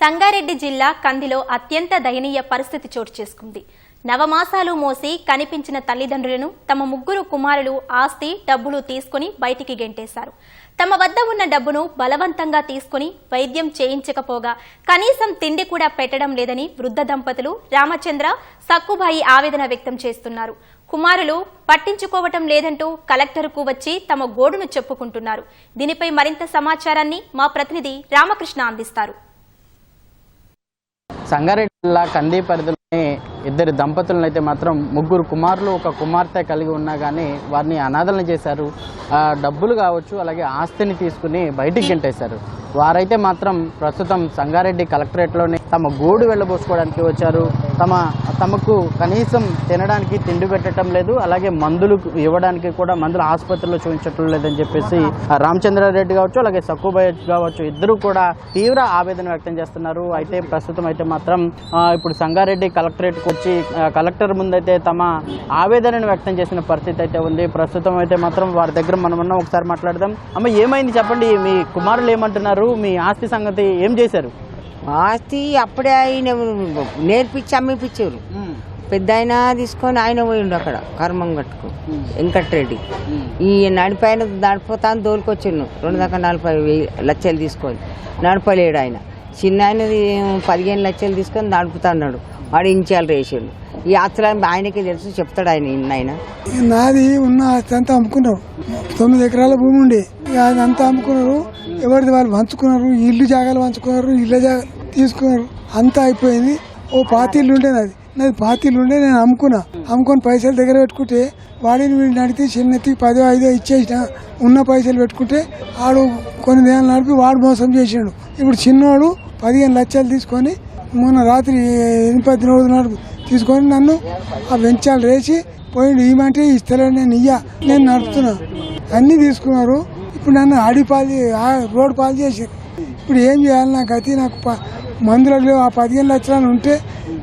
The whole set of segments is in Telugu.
సంగారెడ్డి జిల్లా కందిలో అత్యంత దయనీయ పరిస్థితి చోటు చేసుకుంది. నవమాసాలు మోసి కనిపించిన తల్లిదండ్రులను తమ ముగ్గురు కుమారులు ఆస్తి డబ్బులు తీసుకుని బయటికి గెంటేశారు. తమ వద్ద ఉన్న డబ్బును బలవంతంగా తీసుకుని వైద్యం చేయించకపోగా కనీసం తిండి కూడా పెట్టడం లేదని వృద్ధ దంపతులు రామచంద్ర సక్కుబాయి ఆవేదన వ్యక్తం చేస్తున్నారు. కుమారులు పట్టించుకోవటం లేదంటూ కలెక్టర్కు వచ్చి తమ గోడును చెప్పుకుంటున్నారు. దీనిపై మరింత సమాచారాన్ని మా ప్రతినిధి రామకృష్ణ అందిస్తారు. సంగారెడ్డి జిల్లా కంది పరిధిలోని ఇద్దరు దంపతులను అయితే మాత్రం ముగ్గురు కుమారులు ఒక కుమార్తె కలిగి ఉన్నా కానీ వారిని అనాథలను చేశారు. ఆ, డబ్బులు కావచ్చు అలాగే ఆస్తిని తీసుకుని బయటికి గెంటేశారు. వారైతే మాత్రం ప్రస్తుతం సంగారెడ్డి కలెక్టరేట్లోని తమ గోడు వెళ్ళబోసుకోవడానికి వచ్చారు. తమ తమకు కనీసం తినడానికి తిండి పెట్టడం లేదు అలాగే మందులు ఇవ్వడానికి కూడా మందులు ఆసుపత్రిలో చూపించటం లేదని చెప్పేసి రామచంద్రారెడ్డి కావచ్చు అలాగే సక్కుబాయ్ కావచ్చు ఇద్దరు కూడా తీవ్ర ఆవేదన వ్యక్తం చేస్తున్నారు. అయితే ప్రస్తుతం అయితే మాత్రం ఇప్పుడు సంగారెడ్డి కలెక్టరేట్కి వచ్చి కలెక్టర్ ముందైతే తమ ఆవేదనను వ్యక్తం చేసిన పరిస్థితి అయితే ఉంది. ప్రస్తుతం అయితే మాత్రం వారి దగ్గర మనం ఉన్నాం ఒకసారి మాట్లాడదాం. అమ్మ ఏమైంది చెప్పండి. మీ కుమారులు ఏమంటున్నారు? మీ ఆస్తి సంగతి ఏం చేశారు? ఆస్తి అప్పుడే ఆయన నేర్పించి అమ్మిపించారు పెద్ద ఆయన తీసుకొని ఆయన పోయిండు అక్కడ కర్మం కట్టుకు వెంకట్రెడ్డి. ఈ నడిపైన నడిపోతాను దోలుకొచ్చిండు. రెండు దాకా నలభై వెయ్యి లక్షలు తీసుకొని నడపలేడు ఆయన. చిన్న ఆయనది పదిహేను లక్షలు తీసుకొని నడుపుతున్నాడు. వాడు ఇంచాలు వేసిండు ఈ ఆస్తులని ఆయనకి తెలుసు చెప్తాడు ఆయన ఇన్ని ఆయన. నాది ఉన్న ఆస్తి అంతా అమ్ముకున్నారు. తొమ్మిది ఎకరాల భూమి ఉండే. అంతా అమ్ముకున్నారు. ఎవరిది వాళ్ళు పంచుకున్నారు ఇల్లు జాగాలు పంచుకున్నారు ఇళ్ళ జాగా తీసుకున్నారు అంతా అయిపోయింది. ఓ పాతిల్లు ఉండే నాది. నాది పాతిల్లు ఉండే నేను అమ్ముకున్నా. అమ్ముకొని పైసలు దగ్గర పెట్టుకుంటే వాడిని వీడిని నడితే చిన్నెత్తి పదో ఐదో ఇచ్చేసిన ఉన్న పైసలు పెట్టుకుంటే ఆడు కొన్ని దేహాలు నడిపి వాడు మోసం చేసిండు. ఇప్పుడు చిన్నోడు పదిహేను లక్షలు తీసుకొని మొన్న రాత్రి ఎనిమిది రోజుల నాడు తీసుకొని నన్ను ఆ వెంచాలు రేసి పోయిండు ఏమంటే ఇస్తలే నేను ఇయ్యా నేను నడుపుతున్నా. అన్నీ తీసుకున్నారు. ఇప్పుడు నన్ను ఆడి పాలు చే- రోడ్ పాలు చేసారు ఇప్పుడు ఏం చేయాలి నాకు? అయితే నాకు ప- లేవు ఆ పదిహేను లక్షలు ఉంటే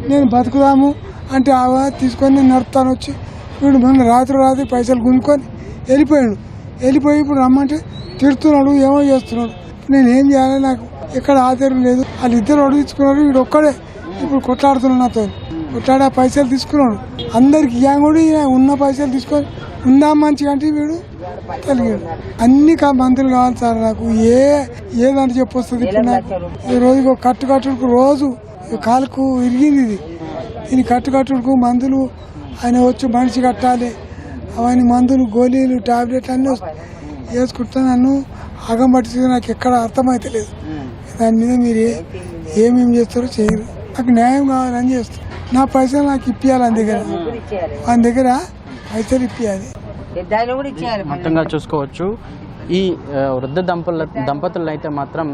నేను బతుకుదాము అంటే ఆ తీసుకొని నేను నడుపుతాను వచ్చి. వీడు మొన్న రాత్రి రాత్రి పైసలు గుంజుకొని వెళ్ళిపోయాడు. వెళ్ళిపోయి ఇప్పుడు రమ్మంటే తిడుతున్నాడు ఏమో చేస్తున్నాడు. నేను ఏం చేయాలి నాకు? ఎక్కడ ఆధారం లేదు. వాళ్ళిద్దరు అడుగుతున్నారు వీడు ఒక్కడే. ఇప్పుడు కొట్లాడుతున్నాడు నాతో. కొట్లాడి ఆ పైసలు తీసుకున్నాడు. అందరికి ఇయ్యం కూడా ఉన్న పైసలు తీసుకొని ఉందా మంచిగా అంటే వీడు కలిగాడు అన్ని మందులు కావాలి సార్ నాకు. ఏ ఏదంటే చెప్పొస్తుంది ఇప్పుడు నాకు. ఈ రోజుకు ఒక కట్టు కట్టుకు రోజు కాలుకు ఇరిగింది ఇది. దీని కట్టు కట్టుకు మందులు ఆయన వచ్చి మనిషి కట్టాలి. అవన్నీ మందులు గోళీలు టాబ్లెట్ అన్నీ వేసుకుంటా నన్ను ఆగం పట్టించుకుని నాకు ఎక్కడ అర్థమైతలేదు దాని మీద మీరు ఏమేమి చేస్తారో చేయరు. నాకు న్యాయం కావాలని చేస్తారు. నా పైసలు నాకు ఇప్పియాలి ఆయన దగ్గర దగ్గర పైసలు ఇప్పియాలి. మొత్తంగా చూసుకోవచ్చు. ఈ వృద్ధ దంపతుల దంపతులను అయితే మాత్రం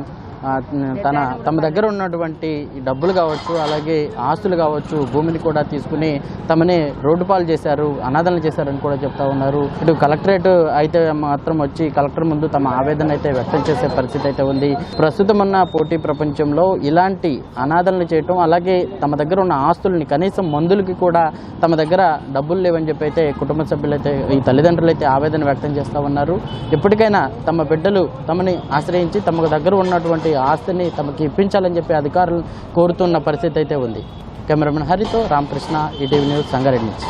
తన తమ దగ్గర ఉన్నటువంటి డబ్బులు కావచ్చు అలాగే ఆస్తులు కావచ్చు భూమిని కూడా తీసుకుని తమని రోడ్డు పాలు చేశారు అనాథలు చేశారని కూడా చెప్తా ఉన్నారు. ఇటు కలెక్టరేట్ అయితే మాత్రం వచ్చి కలెక్టర్ ముందు తమ ఆవేదన అయితే వ్యక్తం చేసే పరిస్థితి అయితే ఉంది. ప్రస్తుతం ఉన్న పోటీ ప్రపంచంలో ఇలాంటి అనాథలను చేయటం అలాగే తమ దగ్గర ఉన్న ఆస్తుల్ని కనీసం మందులకి కూడా తమ దగ్గర డబ్బులు లేవని చెప్పి అయితే కుటుంబ సభ్యులైతే ఈ తల్లిదండ్రులు అయితే ఆవేదన వ్యక్తం చేస్తూ ఉన్నారు. ఎప్పటికైనా తమ బిడ్డలు తమని ఆశ్రయించి తమ దగ్గర ఉన్నటువంటి ఆస్తిని తమకి ఇప్పించాలని చెప్పి అధికారులు కోరుతున్న పరిస్థితి అయితే ఉంది. కెమెరామెన్ హరితో రామకృష్ణ ఈటీవీ న్యూస్ సంగారెడ్డి నుంచి.